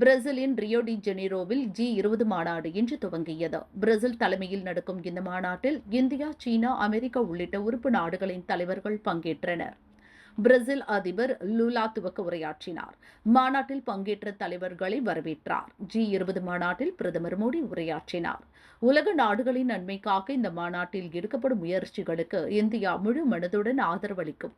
பிரேசிலின் Rio de ஜெனீரோவில் G இருபது மாநாடு இன்று துவங்கியது. பிரேசில் தலைமையில் நடக்கும் இந்த மாநாட்டில் இந்தியா சீனா அமெரிக்கா உள்ளிட்ட உறுப்பு நாடுகளின் தலைவர்கள் பங்கேற்றனர். பிரேசில் அதிபர் லூலா துவக்க உரையாற்றினார். மாநாட்டில் பங்கேற்ற தலைவர்களை வரவேற்றார். ஜி இருபது மாநாட்டில் பிரதமர் மோடி உரையாற்றினார். உலக நாடுகளின் நன்மைக்காக இந்த மாநாட்டில் எடுக்கப்படும் முயற்சிகளுக்கு இந்தியா முழு மனதுடன் ஆதரவளிக்கும்.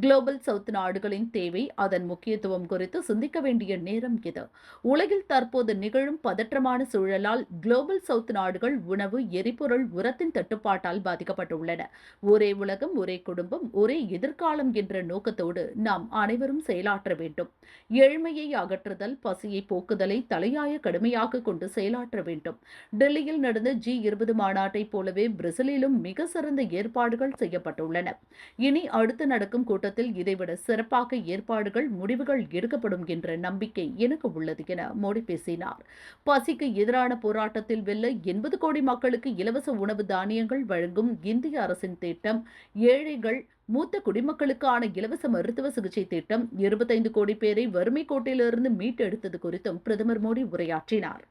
குளோபல் சவுத் நாடுகளின் தேவை அதன் முக்கியத்துவம் குறித்து சிந்திக்க வேண்டிய நேரம் இது. உலகில் தற்போது நிகழும் பதற்றமான சூழலால் குளோபல் சவுத் நாடுகள் உணவு எரிபொருள் உரத்தின் தட்டுப்பாட்டால் பாதிக்கப்பட்டுள்ளன. ஒரே உலகம் ஒரே குடும்பம் ஒரே எதிர்காலம் என்ற நோக்கத்தோடு நாம் அனைவரும் செயலாற்ற வேண்டும். ஏழ்மையை அகற்றுதல் பசியை போக்குதலை தலையாய கடுமையாக கொண்டு செயலாற்ற வேண்டும். டெல்லியில் நடந்த ஜி இருபது மாநாட்டைப் போலவே பிரேசிலிலும் மிக சிறந்த ஏற்பாடுகள் செய்யப்பட்டுள்ளன. இனி அடுத்து நடக்கும் கூட்டத்தில் இதைவிட சிறப்பாக ஏற்பாடுகள் முடிவுகள் எடுக்கப்படும் என்ற நம்பிக்கை எனக்கு உள்ளது என மோடி பேசினார். பசிக்கு எதிரான போராட்டத்தில் வெல்ல எண்பது கோடி மக்களுக்கு இலவச உணவு தானியங்கள் வழங்கும் இந்திய அரசின் திட்டம் ஏழைகள் மூத்த குடிமக்களுக்கான இலவச மருத்துவ சிகிச்சை திட்டம் இருபத்தைந்து கோடி பேரை வறுமை கோட்டையிலிருந்து மீட்டெடுத்தது குறித்தும் பிரதமர் மோடி உரையாற்றினார்.